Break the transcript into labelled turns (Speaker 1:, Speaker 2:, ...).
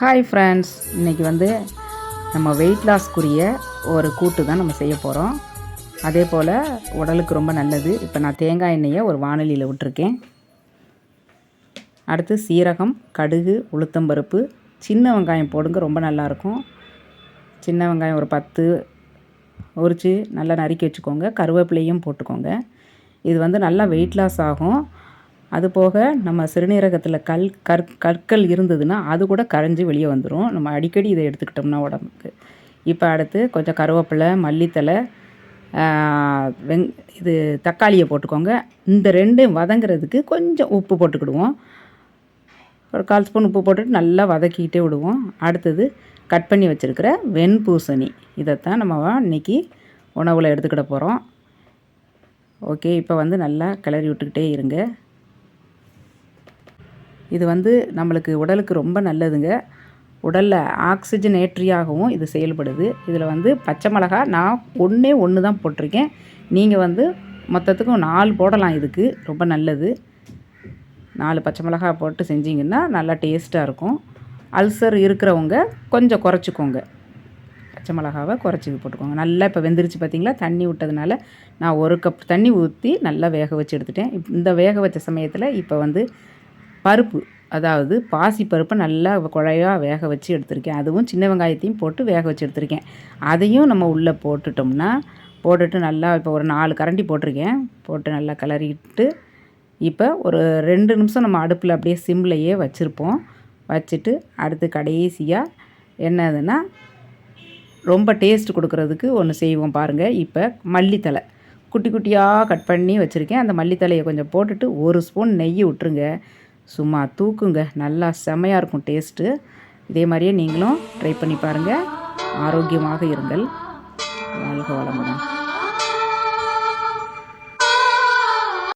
Speaker 1: Hi friends இன்றைக்கி வந்து நம்ம வெயிட் லாஸ்க்குரிய ஒரு கூட்டு தான் நம்ம செய்ய போகிறோம் அதே போல் உடலுக்கு ரொம்ப நல்லது. இப்போ நான் தேங்காய் எண்ணெயை ஒரு வானொலியில் விட்டுருக்கேன். அடுத்து சீரகம் கடுகு உளுத்தம்பருப்பு சின்ன வெங்காயம் போடுங்க ரொம்ப நல்லாயிருக்கும் சின்ன வெங்காயம் ஒரு பத்து உரித்து நல்லா நறுக்கி வச்சுக்கோங்க. கருவேப்பிலையும் போட்டுக்கோங்க. இது வந்து நல்லா வெயிட் லாஸ் ஆகும். அது போக நம்ம சிறுநீரகத்தில் கல் கற் கற்கள் இருந்ததுன்னா அது கூட கரைஞ்சி வெளியே வந்துடும் நம்ம அடிக்கடி இதை எடுத்துக்கிட்டோம்னா உடம்புக்கு. இப்போ அடுத்து கொஞ்சம் கருவேப்பிலை மல்லித்தலை வெங் இது தக்காளியை போட்டுக்கோங்க. இந்த ரெண்டும் வதங்குறதுக்கு கொஞ்சம் உப்பு போட்டுக்கிடுவோம். ஒரு கால் ஸ்பூன் உப்பு போட்டுட்டு நல்லா வதக்கிக்கிட்டே விடுவோம். அடுத்தது கட் பண்ணி வச்சுருக்கிற வெண்பூசணி. இதைத்தான் நம்ம இன்னைக்கு உணவில் எடுத்துக்கிட போகிறோம் ஓகே இப்போ வந்து நல்லா கிளறி விட்டுக்கிட்டே இருங்க. இது வந்து நம்மளுக்கு உடலுக்கு ரொம்ப நல்லதுங்க. உடலில் ஆக்சிஜனேற்றியாகவும் இது செயல்படுது. இதில் வந்து பச்சை மிளகா நான் ஒன்றே ஒன்று தான் போட்டிருக்கேன். நீங்கள் வந்து மொத்தத்துக்கும் நாலு போடலாம் இதுக்கு ரொம்ப நல்லது. நாலு பச்சை மிளகா போட்டு செஞ்சிங்கன்னா நல்லா டேஸ்ட்டாக இருக்கும். அல்சர் இருக்கிறவங்க கொஞ்சம் குறைச்சிக்கோங்க. பச்சை மிளகாவை குறைச்சி போட்டுக்கோங்க. நல்லா இப்போ வெந்துருச்சு பார்த்தீங்களா தண்ணி விட்டதுனால நான் ஒரு கப் தண்ணி ஊற்றி நல்லா வேக வச்சு எடுத்துட்டேன். இந்த வேக வச்ச சமயத்தில் இப்போ வந்து பருப்பு. அதாவது பாசி பருப்பை நல்லா குழையாக வேக வச்சு எடுத்திருக்கேன். அதுவும் சின்ன வெங்காயத்தையும் போட்டு வேக வச்சு எடுத்திருக்கேன். அதையும் நம்ம உள்ளே போட்டுட்டோம்னா போட்டுட்டு நல்லா இப்போ ஒரு நாலு கரண்டி போட்டிருக்கேன். போட்டு நல்லா கிளறிட்டு இப்போ ஒரு ரெண்டு நிமிஷம் நம்ம அடுப்பில் அப்படியே சிம்லையே வச்சுருப்போம். வச்சுட்டு அடுத்து கடைசியாக என்னதுன்னா ரொம்ப டேஸ்ட் கொடுக்குறதுக்கு ஒன்று செய்வோம் பாருங்கள் இப்போ மல்லித்தலை குட்டி குட்டியாக கட் பண்ணி வச்சுருக்கேன். அந்த மல்லித்தலையை கொஞ்சம் போட்டுட்டு ஒரு ஸ்பூன் நெய் விட்டுருங்க. சும்மா தூக்குங்க. நல்லா செமையாக இருக்கும் டேஸ்ட்டு. இதே மாதிரியே நீங்களும் ட்ரை பண்ணி பாருங்கள் ஆரோக்கியமாக இருங்கள். வாழ்க வளமுடன்.